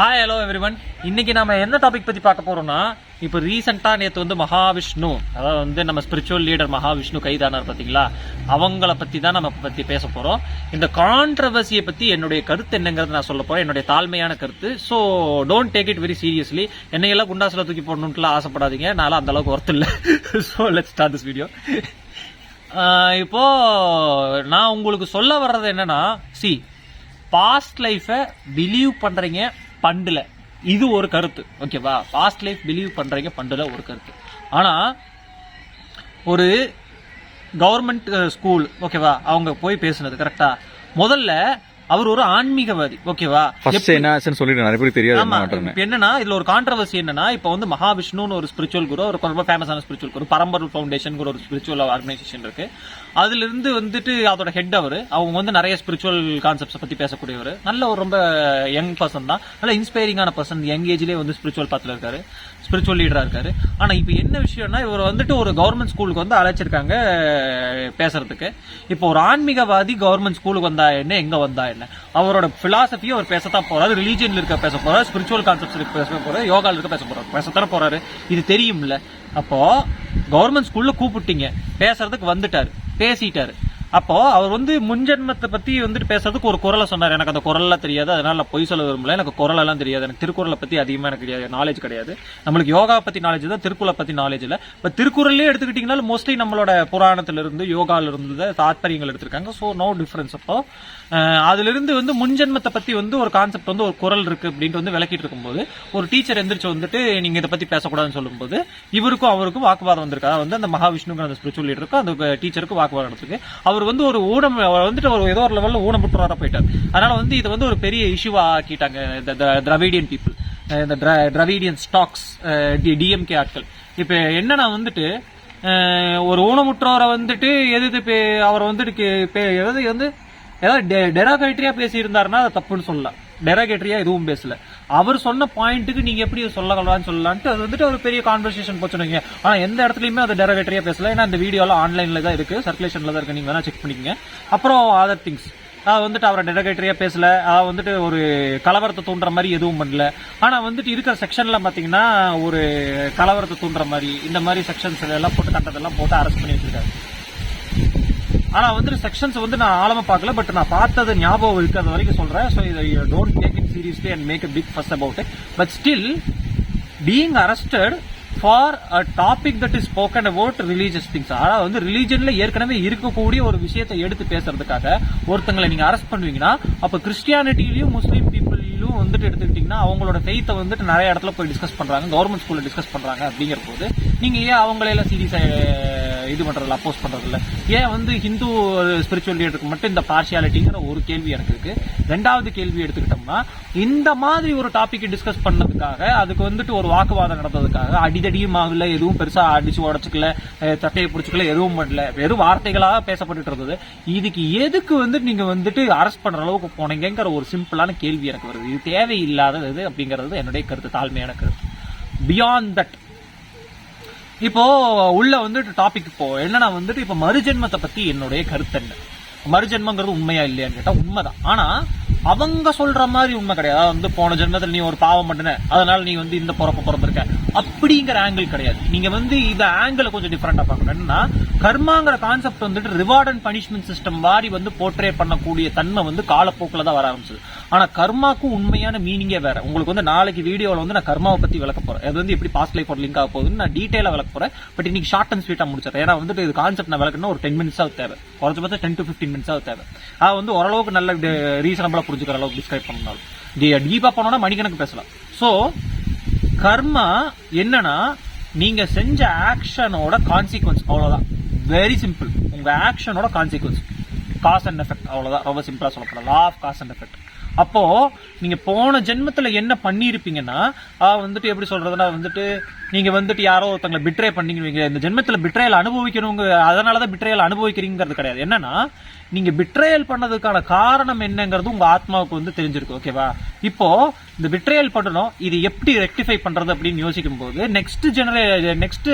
Hi hello everyone இன்னைக்கு நம்ம என்ன டாபிக் பற்றி பார்க்க போறோம்னா இப்போ ரீசெண்டாக நேற்று வந்து மகாவிஷ்ணு அதாவது வந்து நம்ம ஸ்பிரிச்சுவல் லீடர் மகாவிஷ்ணு கைதானார் பார்த்தீங்களா? அவங்கள பற்றி தான் நம்ம பற்றி பேச போகிறோம் இந்த கான்ட்ரவர்சியை பற்றி என்னுடைய கருத்து என்னங்கிறது நான் சொல்ல போகிறேன் என்னுடைய தாழ்மையான கருத்து. So don't take it very seriously என்னையெல்லாம் குண்டாசில தூக்கி போடணுன்ட்டுலாம் ஆசைப்படாதீங்க. நான்லாம் அந்த அளவுக்கு ஒர்த் இல்லை. So let start this video இப்போ நான் உங்களுக்கு சொல்ல வர்றது என்னன்னா சி பாஸ்ட் லைஃபை பிலீவ் பண்ணுறீங்க பண்டில். இது ஒரு கருத்து ஓகேவா பாஸ்ட் லைஃப் பிலீவ் பண்ணுறீங்க பண்டில் ஒரு கருத்து. ஆனால் ஒரு கவர்மெண்ட் ஸ்கூல் ஓகேவா அவங்க போய் பேசுனது கரெக்டாக முதல்ல அவர் ஒரு ஆன்மீகவாதி ஓகேவா? என்ன சொல்லிட்டு நிறைய பேருக்கு தெரியாது என்னன்னா இதுல ஒரு கான்ட்ரவர்சி என்னன்னா இப்ப வந்து மகாவிஷ்ணுன்னு ஒரு ஸ்பிரிச்சுவல் குரு ஒரு ரொம்ப ஃபேமஸான ஸ்பிரிச்சுவல் குரு பரம்பரல் ஃபவுண்டேஷன் ஒரு ஸ்பிரிச்சுவல் ஆர்கனைசேஷன் இருக்கு. அதுல இருந்து வந்துட்டு அதோட ஹெட் அவர் அவங்க வந்து நிறைய ஸ்பிரிச்சுவல் கான்செப்ட்ஸ் பத்தி பேசக்கூடியவர். நல்ல ஒரு ரொம்ப யங் பர்சன் தான். நல்ல இன்ஸ்பைரிங்கான பர்சன் யங் ஏஜ்லயே வந்து ஸ்பிரிச்சுவல் பாத்துல இருக்காரு. ஸ்பிரிச்சுவல் லீடரா இருக்காரு. ஆனா இப்ப என்ன விஷயம்னா இவர் வந்துட்டு ஒரு கவர்மெண்ட் ஸ்கூலுக்கு வந்து அழைச்சிருக்காங்க பேசுறதுக்கு. இப்போ ஒரு ஆன்மீகவாதி கவர்மெண்ட் ஸ்கூலுக்கு வந்தா என்ன எங்க வந்தா என்ன? அவரோட பிலாசபியும் அவர் பேசத்தான் போறாரு. ரிலீஜியன்ல இருக்க பேச போறாரு. ஸ்பிரிச்சுவல் கான்செப்ட்ஸ் பேச போறாரு. யோகால இருக்க பேச போறாரு. பேசத்தானே போறாரு. இது தெரியும்ல. அப்போ கவர்மெண்ட் ஸ்கூல்ல கூப்பிட்டீங்க. பேசுறதுக்கு வந்துட்டாரு. பேசிட்டாரு. அப்போ அவர் வந்து முன்ஜென்மத்தை பத்தி வந்துட்டு பேசுறதுக்கு ஒரு குரலை சொன்னார். எனக்கு அந்த குரல்லாம் தெரியாது. அதனால நான் பொய் சொல்ல விரும்பல. எனக்கு குரல் எல்லாம் தெரியாது. எனக்கு திருக்குறளை பத்தி அதிகமா எனக்கு கிடையாது நாலேஜ் கிடையாது. நம்மளுக்கு யோகா பத்தி நாலேஜ் தான் திருக்குறளை பத்தி நாலேஜ் இல்ல. இப்ப திருக்குறள்லயே எடுத்துக்கிட்டீங்கன்னா மோஸ்ட்லி நம்மளோட புராணத்துல இருந்து யோகால இருந்து தாத்பரியங்கள் எடுத்திருக்காங்க. சோ நோ டிஃபரன்ஸ் அப்போ அதுல இருந்து வந்து முன்ஜென்மத்தை பத்தி வந்து ஒரு கான்செப்ட் வந்து ஒரு குரல் இருக்கு அப்படின்ட்டு வந்து விளக்கிட்டு இருக்கும்போது ஒரு டீச்சர் எந்திரிச்சு வந்துட்டு நீங்க இதை பத்தி பேசக்கூடாதுன்னு சொல்லும்போது இவருக்கும் அவருக்கும் வாக்குவாதம் வந்திருக்கு. அதாவது வந்து அந்த மகாவிஷ்ணுங்கிற அந்த ஸ்பிரிச்சுவல் லீடருக்கும் அந்த டீச்சருக்கும் வாக்குவாதம் நடந்திருக்கு. அவர் அவர் வந்து ஒரு ஊனம் அவர் வந்துட்டு ஒரு ஏதோ ஒரு லெவல்ல ஊனமுற்றவரா போயிட்டார். அதனால வந்து இது வந்து ஒரு பெரிய இஷ்யூவா ஆக்கிட்டாங்க இந்த திராவிடியன் பீப்புள் இந்த திராவிடியன் ஸ்டாக்ஸ் டிஎம்கே ஆட்கள். இப்போ என்னன்னா வந்துட்டு ஒரு ஊனமுற்றவரை வந்துட்டு எது பே- அவர் வந்துட்டு கே- பே- எதாவது வந்து ஏதாவது டெராகேட்டரியா பேசி பேசியிருந்தாருன்னா அதை தப்புன்னு சொல்லலாம். டெராகேட்டரியா எதுவும் பேசல. அவர் சொன்ன பாயிண்ட்டுக்கு நீங்க எப்படி இதை சொல்லலாம்னு சொல்லலான்ட்டு அது வந்துட்டு ஒரு பெரிய கான்வர்சேஷன் போச்சுனீங்க ஆனா எந்த இடத்துலயுமே அது டெரவேட்டரியா பேசல. ஏன்னா இந்த வீடியோலாம் ஆன்லைன்ல தான் இருக்கு. சர்க்குலேஷன்ல தான் இருக்கு. நீங்க வேணா செக் பண்ணிக்கங்க. அப்புறம் அதர் திங்ஸ் அது வந்துட்டு அவரை டெரகேட்டரியா பேசல. அது வந்துட்டு ஒரு கலவரத்தை தூண்டுற மாதிரி எதுவும் பண்ணல. ஆனா வந்துட்டு இருக்கிற செக்ஷன்ல பாத்தீங்கன்னா ஒரு கலவரத்தை தூண்டுற மாதிரி இந்த மாதிரி செக்ஷன்ஸ் எல்லாம் போட்டு கண்டதெல்லாம் போட்டு அரெஸ்ட் பண்ணி வச்சிருக்காரு. ஆனா வந்துட்டு செக்ஷன்ஸ் வந்து நான் ஆழமா பார்க்கல பட் நான் பார்த்தது ஞாபகம் இருக்கிறது வரைக்கும் சொல்றேன். ஸோ இதை don't take seriously seriously and make big big fuss it. But but still being arrested for a topic that is spoken about religious things அதாவது வந்து ரிலீஜன்ல ஏற்கனவே இருக்கக்கூடிய ஒரு விஷயத்தை எடுத்து பேசுறதுக்காக ஒருத்தங்களை நீங்க அரெஸ்ட் பண்ணுவீங்கன்னா அப்ப கிறிஸ்டியானிட்டிலையும் முஸ்லீம் பீப்புளிலும் வந்துட்டு எடுத்துக்கிட்டீங்கன்னா அவங்களோட ஃபெய்த்தை வந்துட்டு நிறைய இடத்துல போய் டிஸ்கஸ் பண்றாங்க கவர்மெண்ட் ஸ்கூல்ல டிஸ்கஸ் பண்றாங்க அப்படிங்கிற போது நீங்க ஏன் அவங்களே எல்லாம் சீரியஸ் இது பண்றதில்ல அப்போஸ் பண்றதில்ல ஏன் வந்து ஹிந்து ஸ்பிரிச்சுவல் லீடருக்கு மட்டும் இந்த பார்ஷியாலிட்டிங்கிற ஒரு கேள்வி எனக்கு இருக்கு. ரெண்டாவது கேள்வி எடுத்துக்கிட்டோம்னா இந்த மாதிரி ஒரு டாபிக் டிஸ்கஸ் பண்ணதுக்காக அதுக்கு வந்துட்டு ஒரு வாக்குவாதம் நடந்ததுக்காக அடிதடியும் ஆகல எதுவும் பெருசா அடிச்சு உடச்சுக்கல சட்டையை தட்டையை பிடிச்சிக்கல எதுவும் பண்ணல. வெறும் வார்த்தைகளாக பேசப்பட்டு இருந்தது. இதுக்கு எதுக்கு வந்து நீங்க வந்துட்டு அரெஸ்ட் பண்ற அளவுக்கு போனீங்கிற ஒரு சிம்பிளான கேள்வி எனக்கு வருது. இது தேவையில்லாதது அப்படிங்கிறது என்னுடைய கருத்து தாழ்மையான கருத்து. பியாண்ட் தட் இப்போ உள்ள வந்துட்டு டாபிக் இப்போ என்னன்னா வந்துட்டு இப்ப மறுஜென்மத்தை பத்தி என்னுடைய கருத்து என்ன? மறுஜென்மங்கிறது உண்மையா இல்லையான்னு கேட்டா உண்மைதான். ஆனா அவங்க சொல்ற மாதிரி உண்மை கிடையாது. அதாவது வந்து போன ஜென்மத்தில் நீ ஒரு பாவம் பண்ணின அதனால நீ வந்து இந்த பிறப்பு பிறந்திருக்க. அப்படிங்கிற ஆங்கிள் கிடையாது. நீங்க வந்து இந்த ஆங்கிள் கொஞ்சம் டிஃபரெண்டா பார்க்கணும். என்னன்னா கர்மாங்கிற கான்செப்ட் வந்துட்டு ரிவார்ட் அண்ட் பனிஷ்மெண்ட் சிஸ்டம் மாதிரி வந்து போர்ட்ரே பண்ணக்கூடிய தன்மை வந்து காலப்போக்கில் தான் வர ஆரம்பிச்சது. ஆனால் கர்மாக்கும் உண்மையான மீனிங்கே வேற. உங்களுக்கு வந்து நாளைக்கு வீடியோவில் வந்து நான் கர்மாவை பற்றி விளக்க போகிறேன் அது வந்து எப்படி பாஸ்ட் லைஃப் லிங்க் ஆக போகுதுன்னு நான் டீட்டெயிலாக விளக்க போகிறேன் பட் இன்னைக்கு ஷார்ட் அண்ட் ஸ்வீட்டாக முடிச்சிடறேன். ஏன்னா வந்துட்டு இது கான்செப்ட் நான் விளக்கணும் ஒரு டென் மினிட்ஸ் தேவை. தேவை குறைஞ்சபட்சம் டென் டு ஃபிஃப்டின் மினிட்ஸ் தேவை. அது வந்து ஓரளவுக்கு நல்ல ரீசனபிளாக புரிஞ்சுக்கிற அளவுக்கு டிஸ்கிரைப் பண்ணாலும். டீப்பாக போனோம்னா மணிக்கணக்கு பேசலாம். ஸோ கர்மா என்னன்னா நீங்க செஞ்ச ஆக்ஷனோட கான்சிக்வன்ஸ் அவ்வளவுதான். வெரி சிம்பிள் உங்க ஆக்ஷனோட கான்சிக்வன்ஸ் காஸ் அண்ட் எஃபெக்ட் அவ்வளவுதான். ரொம்ப சிம்பிளா சொல்லப்படும் law of cause and effect அப்போ நீங்கள் போன ஜென்மத்தில் என்ன பண்ணியிருப்பீங்கன்னா வந்துட்டு எப்படி சொல்கிறதுனா வந்துட்டு நீங்கள் வந்துட்டு யாரோ ஒருத்தங்களை பிட்ரே பண்ணீங்க இந்த ஜென்மத்தில் பிட்ரேயல் அனுபவிக்கணுங்க அதனாலதான் பிட்ரேயல் அனுபவிக்கிறீங்கிறது கிடையாது. என்னன்னா நீங்கள் பிட்ரேயல் பண்ணதுக்கான காரணம் என்னங்கிறது உங்கள் ஆத்மாவுக்கு வந்து தெரிஞ்சிருக்கு ஓகேவா இப்போ இந்த பிட்ரேயல் பண்ணணும் இது எப்படி ரெக்டிஃபை பண்ணுறது அப்படின்னு யோசிக்கும் போது நெக்ஸ்ட் ஜெனரே நெக்ஸ்ட்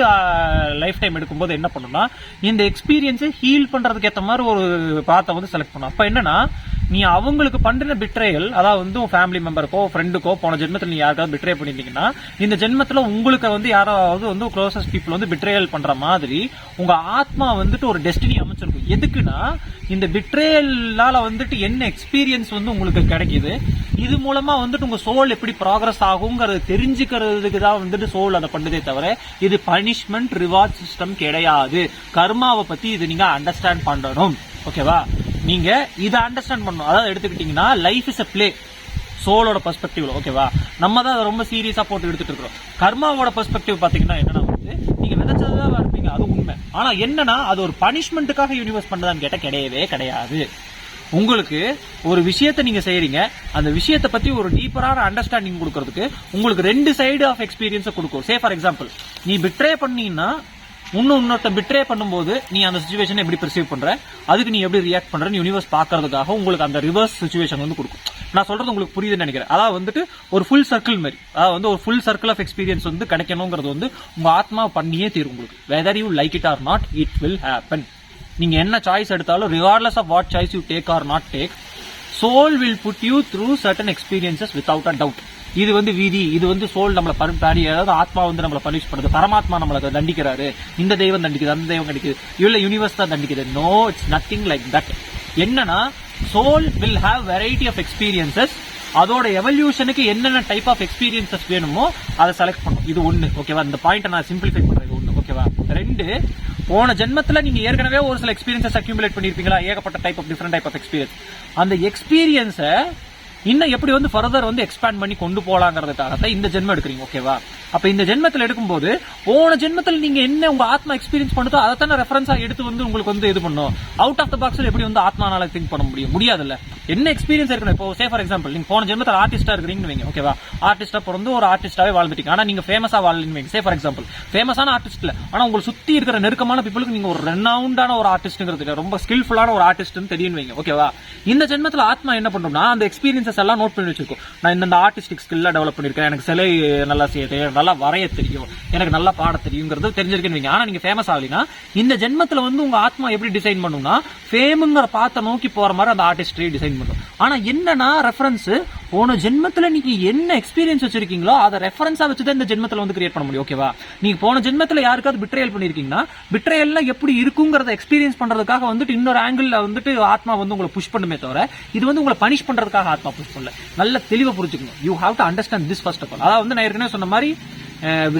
லைஃப் டைம் எடுக்கும்போது என்ன பண்ணணும்னா இந்த எக்ஸ்பீரியன்ஸை ஹீல் பண்ணுறதுக்கு ஏற்ற மாதிரி ஒரு பாத்தை வந்து செலக்ட் பண்ணணும். அப்போ என்னன்னா நீ அவங்களுக்கு பண்ணுற பிட்ரேயல் அதாவது வந்து ஃபேமிலி மெம்பருக்கோ ஃப்ரெண்டுக்கோ போன ஜென்மத்தில் நீ யாருக்காவது பிட்ரே பண்ணிருந்தீங்கன்னா இந்த ஜென்மத்தில் உங்களுக்கு வந்து யாராவது வந்து க்ளோசஸ்ட் பீப்புள் வந்து பிட்ரேயல் பண்ற மாதிரி உங்க ஆத்மா வந்துட்டு ஒரு டெஸ்டினி அமைச்சிருக்கும். எதுக்குன்னா இந்த பிட்ரேயலால வந்துட்டு என்ன எக்ஸ்பீரியன்ஸ் வந்து உங்களுக்கு கிடைக்குது இது மூலமா வந்துட்டு உங்க சோல் எப்படி ப்ராக்ரஸ் ஆகுங்கிறது தெரிஞ்சுக்கிறதுக்கு தான் வந்துட்டு சோல் அதை பண்ணுதே தவிர இது பனிஷ்மெண்ட் ரிவார்ட் சிஸ்டம் கிடையாது. கர்மாவை பத்தி இது நீங்க அண்டர்ஸ்டாண்ட் பண்ணணும். ஓகேவா நீங்க இதை அண்டர்ஸ்டாண்ட் பண்ணணும். அதாவது எடுத்துக்கிட்டீங்கன்னா லைஃப் இஸ் அ பிளே சோலோட பெர்ஸ்பெக்டிவ்ல ஓகேவா நம்ம தான் அதை ரொம்ப சீரியஸா போட்டு எடுத்துட்டு இருக்கிறோம். கர்மாவோட பெர்ஸ்பெக்டிவ் பாத்தீங்கன்னா என்னன்னா வந்து நீங்க விதைச்சதுதான் இருப்பீங்க. அது உண்மை. ஆனா என்னன்னா அது ஒரு பனிஷ்மெண்ட்டுக்காக யூனிவர்ஸ் பண்ணதான்னு கேட்டா கிடையவே கிடையாது. உங்களுக்கு ஒரு விஷயத்தை நீங்க செய்யறீங்க. அந்த விஷயத்தை பத்தி ஒரு டீப்பரான அண்டர்ஸ்டாண்டிங் கொடுக்கறதுக்கு உங்களுக்கு ரெண்டு சைடு ஆஃப் எக்ஸ்பீரியன்ஸை கொடுக்கும். சே ஃபார் எக்ஸாம்பிள் நீ பிட்ரே பண்ணீங்கன்னா இன்னும் இன்னொருத்த பிட்ரே பண்ணும்போது நீ அந்த சுச்சுவேஷனை எப்படி பெர்சீவ் பண்ற? அதுக்கு நீ எப்படி ரியாக்ட் பண்றன்னு யூனிவர்ஸ் பாக்குறதுக்காக உங்களுக்கு அந்த ரிவர்ஸ் சுச்சுவேஷன் வந்து கொடுக்கும். நான் சொல்றது உங்களுக்கு புரியுதுன்னு நினைக்கிறேன். அதாவது வந்துட்டு ஒரு ஃபுல் சர்க்கிள் மாதிரி. அதாவது வந்து ஒரு ஃபுல் சர்க்கிள் ஆஃப் எக்ஸ்பீரியன்ஸ் வந்து கிடைக்கணுங்கிறது வந்து உங்க ஆத்மா பண்ணியே தீரும் உங்களுக்கு. Whether you like it or not it will happen நீங்க என்ன சாய்ஸ் எடுத்தாலும் regardless of what choice you take or not take soul will put you through certain experiences without a doubt இது வந்து வீதி இது வந்து சோல் நம்மளை பரி அதாவது ஆத்மா வந்து நம்மளை பனிஷ் பண்ணுது. பரமாத்மா நம்மளை தண்டிக்கிறாரு. இந்த தெய்வம் தண்டிக்குது அந்த தெய்வம் கண்டிக்குது. இல்ல யூனிவர்ஸ் தான் தண்டிக்குது. No it's nothing like that என்னன்னா soul will have variety of experiences அதோட எவல்யூஷனுக்கு என்னென்ன டைப் ஆஃப் எக்ஸ்பீரியன்சஸ் வேணுமோ அதை செலக்ட் பண்ணும். இது ஒண்ணு ஓகேவா இந்த பாயிண்ட் நான் சிம்பிளிஃபை பண்றேன் இது ஒண்ணு ஓகேவா ரெண்டு போன ஜென்மத்துல நீங்க ஏற்கனவே ஒரு சில எக்ஸ்பீரியன்சஸ் அக்யூமுலேட் பண்ணிருப்பீங்களா? ஏகப்பட்ட type of different type of experience அந்த எக்ஸ்பீரியன்ஸை இன்னும் எப்படி வந்து ஃபர்தர் வந்து எக்ஸ்பேண்ட் பண்ணி கொண்டு போலாங்கிறதுக்காக இந்த ஜென்மம் எடுக்கிறீங்க ஓகேவா அப்ப இந்த ஜென்மத்தில் எடுக்கும்போது போன ஜென்மத்தில் நீங்க என்ன உங்க ஆத்மா எக்ஸ்பீரியன்ஸ் பண்ணுதோ அதை தானே ரெஃபரன்ஸா எடுத்து வந்து உங்களுக்கு வந்து இது பண்ணும். அவுட் ஆஃப் த பாக்ஸ் எப்படி வந்து ஆத்மானால திங்க் பண்ண முடியும்? முடியாதுல்ல. என்ன எக்ஸ்பீரியன்ஸ் இருக்கணும்? இப்போ சே ஃபார் எக்ஸாம்பிள் நீங்க போன ஜென்மத்தில் ஆர்டிஸ்டா இருக்கிறீங்கன்னு வைங்க ஓகேவா ஆர்டிஸ்டா பிறந்து ஒரு ஆர்டிஸ்டாவே வாழ்ந்துட்டீங்க. ஆனா நீங்க ஃபேமஸா வாழலன்னு வைங்க. சே ஃபார் எக்ஸாம்பிள் ஃபேமஸான ஆர்டிஸ்ட் இல்ல. ஆனா உங்களை சுத்தி இருக்கிற நெருக்கமான பீப்புளுக்கு நீங்க ஒரு ரெனவுண்டான ஒரு ஆர்டிஸ்ட்ங்கிறது ரொம்ப ஸ்கில்ஃபுல்லான ஒரு ஆர்டிஸ்ட்னு தெரியும் வைங்க ஓகேவா இந்த ஜென்மத்தில் ஆத்மா என்ன பண்ணும்னா அந்த ஸ்கில்ஸ் எல்லாம் நோட் பண்ணி வச்சிருக்கோம். நான் இந்த ஆர்டிஸ்டிக் ஸ்கில்ல டெவலப் பண்ணிருக்கேன். எனக்கு சிலை நல்லா செய்ய தெரியும். நல்லா வரைய தெரியும். எனக்கு நல்லா பாட தெரியுங்கிறது தெரிஞ்சிருக்கேன்னு வைங்க. ஆனா நீங்க ஃபேமஸ் ஆகலைன்னா இந்த ஜென்மத்துல வந்து உங்க ஆத்மா எப்படி டிசைன் பண்ணும்னா ஃபேமுங்கிற பாத்த நோக்கி போற மாதிரி அந்த ஆர்டிஸ்ட் டிசைன் பண்ணும். ஆனா என்னன்னா ரெஃபரன்ஸ் போன ஜென்மத்துல நீங்க என்ன எக்ஸ்பீரியன்ஸ் வச்சிருக்கீங்களோ அதை ரெஃபரன்ஸா வச்சு தான் இந்த ஜென்மத்துல வந்து கிரியேட் பண்ண முடியும் ஓகேவா நீங்க போன ஜென்மத்துல யாருக்காவது பிட்ரையல் பண்ணிருக்கீங்கன்னா பிட்ரையல்ல எப்படி இருக்குங்கிறத எக்ஸ்பீரியன்ஸ் பண்றதுக்காக வந்துட்டு இன்னொரு ஆங்கிள் வந்துட்டு ஆத்மா வந்து உங்களை புஷ் பண்ணுமே தவிர இது வந்து உங்களை பனிஷ் பண்றதுக்காக ஆத்மா புஷ் பண்ணல. நல்ல தெளிவா புரிஞ்சுக்கணும். You have to understand this first of all அதாவது வந்து நான் ஏற்கனவே சொன்ன மாதிரி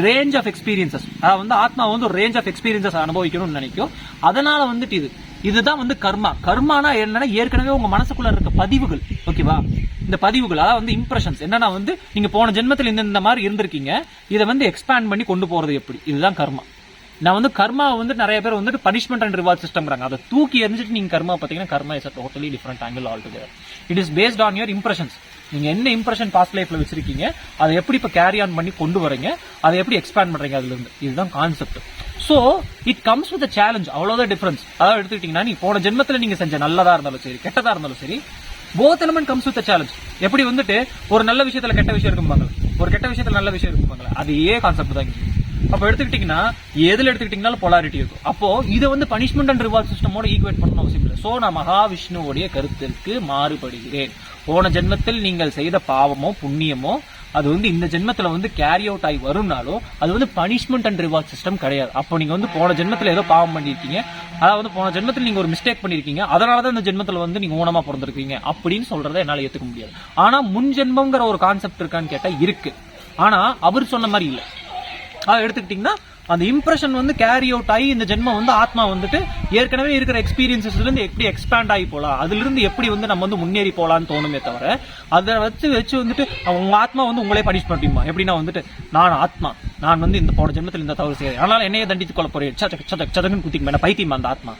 ரேஞ்ச் ஆஃப் எக்ஸ்பீரியன்சஸ் அதாவது வந்து ஆத்மா வந்து ஒரு ரேஞ்ச் ஆஃப் எக்ஸ்பீரியன்சஸ் அனுபவிக்கணும்னு நினைக்கும். அதனால வந்துட்டு இது. இதுதான் வந்து கர்மா. கர்மானா என்னன்னா ஏற்கனவே உங்க மனசுக்குள்ள இருக்க பதிவுகள். ஓகேவா இந்த பதிவுகள் அதாவது வந்து இம்ப்ரெஷன்ஸ் என்னன்னா வந்து நீங்க போன ஜென்மத்தில் இந்த இந்த மாதிரி இருந்திருக்கீங்க. இதை வந்து எக்ஸ்பேண்ட் பண்ணி கொண்டு போறது எப்படி? இதுதான் கர்மா. நான் வந்து கர்மா வந்து நிறைய பேர் வந்துட்டு பனிஷ்மெண்ட் அண்ட் ரிவார்ட் சிஸ்டம்ங்கிறாங்க அதை தூக்கி எரிஞ்சிட்டு நீங்க கர்மா பார்த்தீங்கன்னா karma is a totally different angle altogether it is based on your impressions நீங்கள் என்ன இம்ப்ரெஷன் பாஸ்ட் லைஃப்பில் வச்சுருக்கீங்க அதை எப்படி இப்போ கேரி ஆன் பண்ணி கொண்டு வரீங்க அதை எப்படி எக்ஸ்பேண்ட் பண்ணுறீங்க அதுலேருந்து? இதுதான் concept so it comes with challenge அவ்வளோதான் டிஃபரன்ஸ் அதாவது எடுத்துக்கிட்டிங்கன்னா நீ போன ஜென்மத்தில் நீங்கள் செஞ்ச நல்லதாக இருந்தாலும் சரி கெட்டதாக இருந்தாலும் சரி both element comes with challenge எப்படி வந்துட்டு ஒரு நல்ல விஷயத்தில் கெட்ட விஷயம் இருக்கும்பாங்க. ஒரு கெட்ட விஷயத்தில் நல்ல விஷயம் இருக்கும்பாங்க. அதே கான்செப்ட் தான் அப்ப எடுத்துக்கிட்டீங்கன்னா எதுல எடுத்துக்கிட்டீங்கனாலும் பொலாரிட்டி இருக்கும். அப்போ இதை வந்து பனிஷ்மெண்ட் அண்ட் ரிவார்ட் சிஸ்டமோட ஈக்குவேட் பண்ணணும் அவசியம் இல்லை. சோ நான் மகாவிஷ்ணுவுடைய கருத்திற்கு மாறுபடுகிறேன். போன ஜென்மத்தில் நீங்கள் செய்த பாவமோ புண்ணியமோ அது வந்து இந்த ஜென்மத்துல வந்து கேரி அவுட் ஆகி வரும்னாலும் அது வந்து பனிஷ்மெண்ட் அண்ட் ரிவார்ட் சிஸ்டம் கிடையாது. அப்போ நீங்க வந்து போன ஜென்மத்துல ஏதோ பாவம் பண்ணிருக்கீங்க அதாவது போன ஜென்மத்தில் நீங்க ஒரு மிஸ்டேக் பண்ணிருக்கீங்க அதனால தான் இந்த ஜென்மத்துல வந்து நீங்க ஊனமா பிறந்திருக்கீங்க. அப்படின்னு சொல்றதை என்னால ஏத்துக்க முடியாது. ஆனா முன் ஜென்மங்கிற ஒரு கான்செப்ட் இருக்கான்னு கேட்டா இருக்கு. ஆனா அவர் சொன்ன மாதிரி இல்லை. எடுத்துக்கிட்டிங்கன்னா அந்த இம்ப்ரெஷன் வந்து கேரி அவுட் ஆகி இந்த ஜென்மம் வந்து ஆத்மா வந்துட்டு ஏற்கனவே இருக்கிற எக்ஸ்பீரியன்ஸஸ்லேருந்து எப்படி எக்ஸ்பேண்ட் ஆகி போகலாம் அதுலேருந்து எப்படி வந்து நம்ம வந்து முன்னேறி போகலான்னு தோணுமே தவிர அதை வச்சு வச்சு வந்துட்டு உங்கள் ஆத்மா வந்து உங்களே பனிஷ் பண்ணிமா எப்படின்னா வந்துட்டு நான் ஆத்மா நான் வந்து இந்த போன ஜென்மத்தில் இந்த தவறு செய்யறேன் அதனால் என்னையே தண்டித்து கொள்ள போகிறேன் சதக் சதக் சதக்குன்னு குத்திக்கு மேலே பைத்தியமா அந்த ஆத்மா?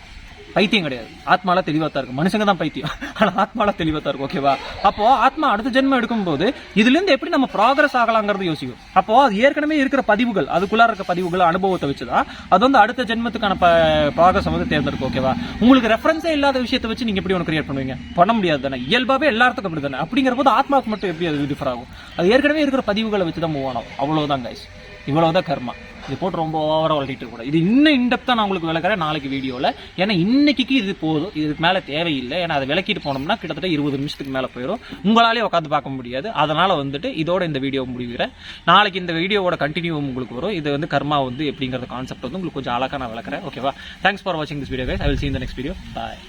பைத்தியம் கிடையாது. ஆத்மால தெளிவா தான் இருக்கும். மனுஷங்க தான் பைத்தியம். ஆனா ஆத்மால தெளிவா தான் இருக்கும் ஓகேவா அப்போ ஆத்மா அடுத்த ஜென்மம் எடுக்கும்போது இதுல இருந்து எப்படி நம்ம ப்ராக்ரஸ் ஆகலாங்கிறது யோசிக்கும். அப்போ அது ஏற்கனவே இருக்கிற பதிவுகள் அதுக்குள்ள இருக்க பதிவுகள் அனுபவத்தை வச்சுதான் அது வந்து அடுத்த ஜென்மத்துக்கான ப்ராக்ரஸ் வந்து தேர்ந்தெடுக்கும் ஓகேவா உங்களுக்கு ரெஃபரன்ஸே இல்லாத விஷயத்தை வச்சு நீங்க எப்படி ஒன்று கிரியேட் பண்ணுவீங்க? பண்ண முடியாது தானே. இயல்பாவே எல்லாத்துக்கும் அப்படி தானே. அப்படிங்கிற போது ஆத்மாவுக்கு மட்டும் எப்படி அது டிஃபர் ஆகும்? அது ஏற்கனவே இருக்கிற பதிவுகளை வச்சு தான் மூவ் ஆகும். அவ்வளவுதான் கைஸ் இவ்வளவுதான் கர்மா. இது போட்டு ரொம்ப ஓவராக வளர்த்திட்டு கூட இது இன்னும் இன்டெப்தா நான் உங்களுக்கு விளக்குறேன் நாளைக்கு வீடியோவில் ஏன்னா இன்னைக்கு இது போதும். இதுக்கு மேலே தேவையில்லை. ஏன்னா அதை விளக்கிட்டு போனோம்னா கிட்டத்தட்ட இருபது நிமிஷத்துக்கு மேலே போயிடும் உங்களாலே உட்காந்து பார்க்க முடியாது. அதனால் வந்துட்டு இதோட இந்த வீடியோ முடிவுகிறேன் நாளைக்கு இந்த வீடியோவோட கண்டினியூ உங்களுக்கு வரும். இது வந்து கர்மா வந்து எப்படிங்கிற கான்செப்ட் வந்து உங்களுக்கு கொஞ்சம் அழகாக நான் விளக்குறேன். ஓகேவா தேங்க்ஸ் ஃபார் வாட்சிங் this video I will see you next video bye